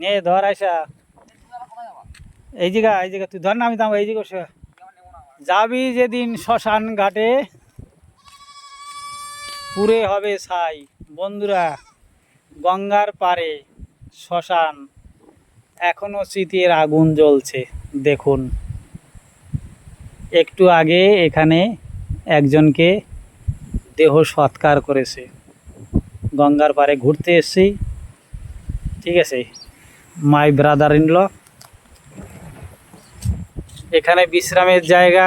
নে ধর আইসা। এই জায়গা এই জায়গা, তুই ধর না, আমি দাম এই জায়গা। যাবি যেদিন শ্মশান ঘাটে, পুরে হবে ছাই। বন্ধুরা, গঙ্গার পারে শ্মশান, এখনও স্মৃতির আগুন জ্বলছে, দেখুন। একটু আগে এখানে একজনকে দেহ সৎকার করেছে। গঙ্গার পারে ঘুরতে এসছি, ঠিক আছে? মাই ব্রাদার ইন ল এখানে বিশ্রামের জায়গা।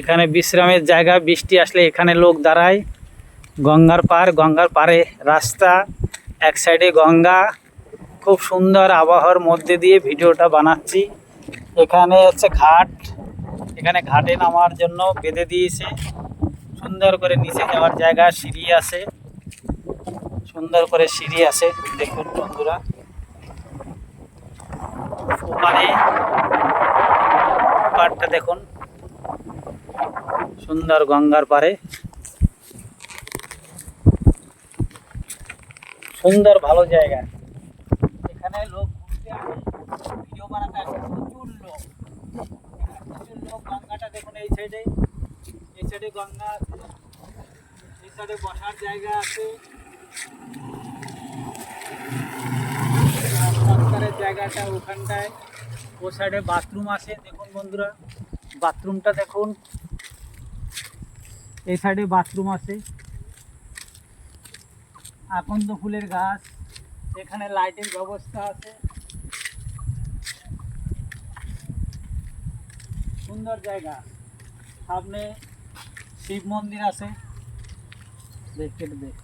এখানে বিশ্রামের জায়গা, বৃষ্টি আসলে এখানে লোক দাঁড়ায়। গঙ্গার পার, গঙ্গার পারে রাস্তা, এক সাইডে গঙ্গা। খুব সুন্দর আবহাওয়ার মধ্যে দিয়ে ভিডিওটা বানাচ্ছি। এখানে হচ্ছে ঘাট। এখানে ঘাটে নামার জন্য বেঁধে দিয়েছে। সুন্দর করে নিচে যাওয়ার জায়গা, সিঁড়ি আছে। সুন্দর করে সিঁড়ি আছে, দেখুন বন্ধুরা। ওখানে পাড়টা দেখুন। সুন্দর গঙ্গার পারে সুন্দর ভালো জায়গা। এখানে লোক ঘুরতে আসে, ভিডিও বানাতে আসে, প্রচুর লোক। প্রচুর লোক গঙ্গাটা দেখুন এই সাইডে এই সাইডে গঙ্গা আছে, এই সাইডে বসার জায়গা আছে। জায়গাটা ওখানটায়। ও সাইডে বাথরুম আছে, দেখুন বন্ধুরা। বাথরুমটা দেখুন। এই সাইডে বাথরুম আছে। আকন্দ ফুলের গাছ। এখানে লাইটের ব্যবস্থা আছে। সুন্দর জায়গা। সামনে শিব মন্দির আছে। দেখতে দেখ